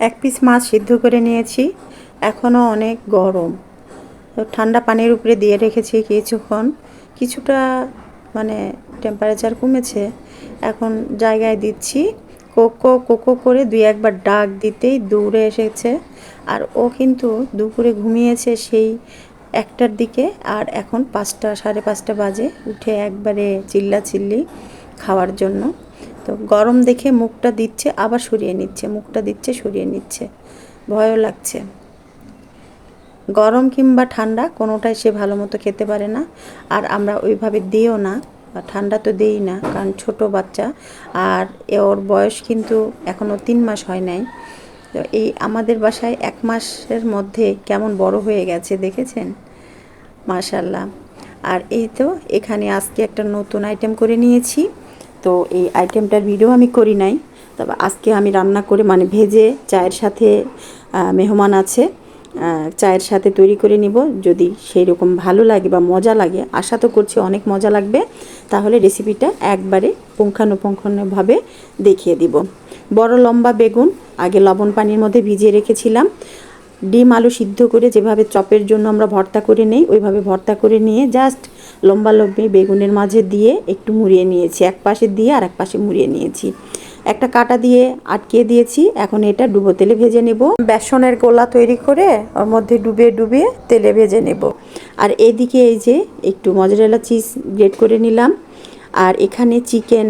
এক পিস মাছ সিদ্ধ করে নিয়েছি। এখনও অনেক গরম। ঠান্ডা পানির উপরে দিয়ে রেখেছি কিছুক্ষণ। কিছুটা মানে টেম্পারেচার কমেছে। এখন জায়গায় দিচ্ছি। কোকো কোকো করে দুই একবার ডাক দিতেই দৌড়ে এসেছে। আর ও কিন্তু দুপুরে ঘুমিয়েছে সেই একটার দিকে। আর এখন পাঁচটা, সাড়ে পাঁচটা বাজে। উঠে একবারে চিল্লা চিল্লি খাওয়ার জন্য। তো গরম দেখে মুখটা দিচ্ছে, আবার সরিয়ে নিচ্ছে, মুখটা দিচ্ছে, সরিয়ে নিচ্ছে। ভয়ও লাগছে। গরম কিংবা ঠান্ডা কোনোটাই সে ভালো মতো খেতে পারে না। আর আমরা ওইভাবে দিও না ঠান্ডা তো দেই না, কারণ ছোট বাচ্চা। আর ওর বয়স কিন্তু এখনও তিন মাস হয় নাই। তো এই আমাদের বাসায় এক মাসের মধ্যে কেমন বড় হয়ে গেছে, দেখেছেন? মাশাল্লাহ আর এই তো এখানে আজকে একটা নতুন আইটেম করে নিয়েছি। তো এই আইটেমটার ভিডিও আমি করি নাই। তবে আজকে আমি রান্না করে মানে ভেজে চায়ের সাথে মেহমান আছে চায়ের সাথে তৈরি করে নিব। যদি সেই রকম ভালো লাগে বা মজা লাগে, আশা তো করছি অনেক মজা লাগবে, তাহলে রেসিপিটা একবারে পুঙ্খানুপুঙ্খানুভাবে দেখিয়ে দিব। বড় লম্বা বেগুন, আগে লবণ পানির মধ্যে ভিজিয়ে রেখেছিলাম। ডিম আলু সিদ্ধ করে যেভাবে চপের জন্য আমরা ভর্তা করে নেই, ওইভাবে ভর্তা করে নিয়ে জাস্ট লম্বা লম্বি বেগুনের মাঝে দিয়ে একটু মুড়িয়ে নিয়েছি। এক পাশে দিয়ে আর এক পাশে মুড়িয়ে নিয়েছি। একটা কাটা দিয়ে আটকে দিয়েছি। এখন এটা ডুবো তেলে ভেজে নেব। বেসনের গোলা তৈরি করে ওর মধ্যে ডুবে ডুবে তেলে ভেজে নেব। আর এদিকে এই যে একটু মজরেলা চিজ গ্রেট করে নিলাম। আর এখানে চিকেন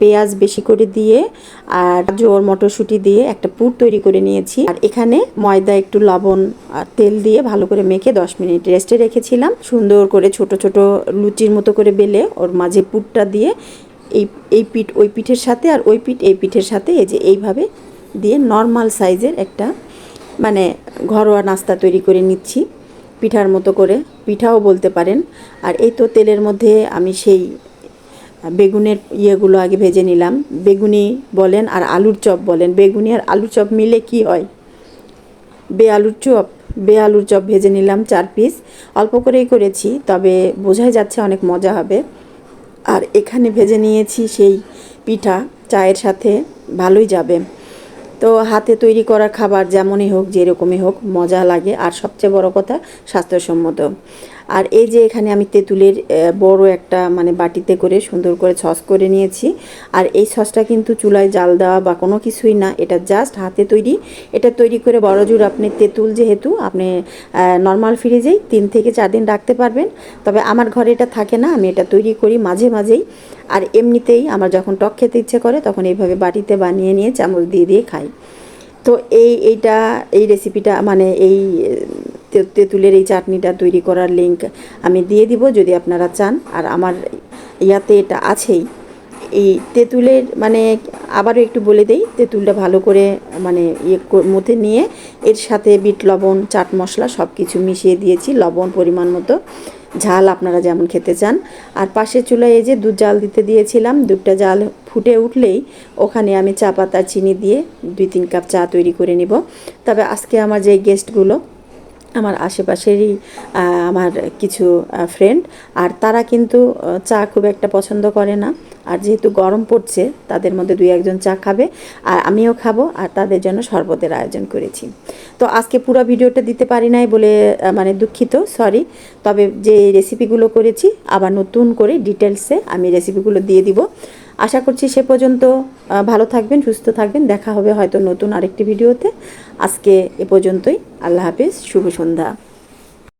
পেঁয়াজ বেশি করে দিয়ে আর জোর মটরশুঁটি দিয়ে একটা পুর তৈরি করে নিয়েছি। আর এখানে ময়দা, একটু লবণ আর তেল দিয়ে ভালো করে মেখে দশ মিনিট রেস্টে রেখেছিলাম। সুন্দর করে ছোট ছোট লুচির মতো করে বেলে ওর মাঝে পুরটা দিয়ে এই এই পিঠ, ওই পিঠের সাথে আর ওই পিঠ, এই পিঠের সাথে এই যে এইভাবে দিয়ে নর্মাল সাইজের একটা মানে ঘরোয়া নাস্তা তৈরি করে নিচ্ছি। পিঠার মতো করে, পিঠাও বলতে পারেন। আর এই তো তেলের মধ্যে আমি সেই বেগুনের ইয়েগুলো আগে ভেজে নিলাম। বেগুনি বলেন আর আলুর চপ বলেন। বেগুনি আর আলুর চপ মিলে কি হয়? বে আলুর চপ, বে আলুর চপ ভেজে নিলাম চার পিস। অল্প করেই করেছি, তবে বোঝাই যাচ্ছে অনেক মজা হবে। আর এখানে ভেজে নিয়েছি সেই পিঠা, চায়ের সাথে ভালোই যাবে। তো হাতে তৈরি করা খাবার যেমনই হোক, যেরকমই হোক, মজা লাগে। আর সবচেয়ে বড় কথা, স্বাস্থ্যসম্মত। আর এই যে এখানে আমি তেঁতুলের বড় একটা মানে বাটিতে করে সুন্দর করে সস করে নিয়েছি। আর এই সসটা কিন্তু চুলায় জাল দেওয়া বা কোনো কিছুই না, এটা জাস্ট হাতে তৈরি। এটা তৈরি করে বড় জোর আপনি তেঁতুল যেহেতু, আপনি নর্মাল ফ্রিজেই তিন থেকে চার দিন রাখতে পারবেন। তবে আমার ঘরে এটা থাকে না, আমি এটা তৈরি করি মাঝে মাঝেই। আর এমনিতেই আমার যখন টক খেতে ইচ্ছে করে, তখন এইভাবে বাটিতে বানিয়ে নিয়ে চামচ দিয়ে দিয়ে খাই। তো এই, এইটা, এই রেসিপিটা মানে এই তেঁতুলের এই চাটনিটা তৈরি করার লিঙ্ক আমি দিয়ে দিব যদি আপনারা চান। আর আমার ইয়াতে এটা আছেই। এই তেঁতুলের মানে আবারও একটু বলে দেই, তেঁতুলটা ভালো করে মানে ইয়ে মধ্যে নিয়ে এর সাথে বিট লবণ, চাট মশলা সব কিছু মিশিয়ে দিয়েছি, লবণ পরিমাণ মতো। ঝাল আপনারা যেমন খেতে চান। আর পাশের চুলায় এই যে দুধ জাল দিতে দিয়েছিলাম, দুধটা জাল ফুটে উঠলেই ওখানে আমি চা পাতা, চিনি দিয়ে দুই তিন কাপ চা তৈরি করে নিব। তবে আজকে আমার যে গেস্টগুলো আমার আশেপাশেরই আমার কিছু ফ্রেন্ড আর তারা কিন্তু চা খুব একটা পছন্দ করে না। আর যেহেতু গরম পড়ছে, তাদের মধ্যে দুই একজন চা খাবে আর আমিও খাব আর তাদের জন্য শরবতের আয়োজন করেছি। তো আজকে পুরো ভিডিওটা দিতে পারি নাই বলে মানে দুঃখিত সরি তবে যে রেসিপিগুলো করেছি, আবার নতুন করে ডিটেলসে আমি রেসিপিগুলো দিয়ে দিব। আশা করছি সে পর্যন্ত ভালো থাকবেন, সুস্থ থাকবেন। দেখা হবে হয়তো নতুন আরেকটি ভিডিওতে। আজকে এ পর্যন্তই। আল্লাহ হাফিজ, শুভ সন্ধ্যা।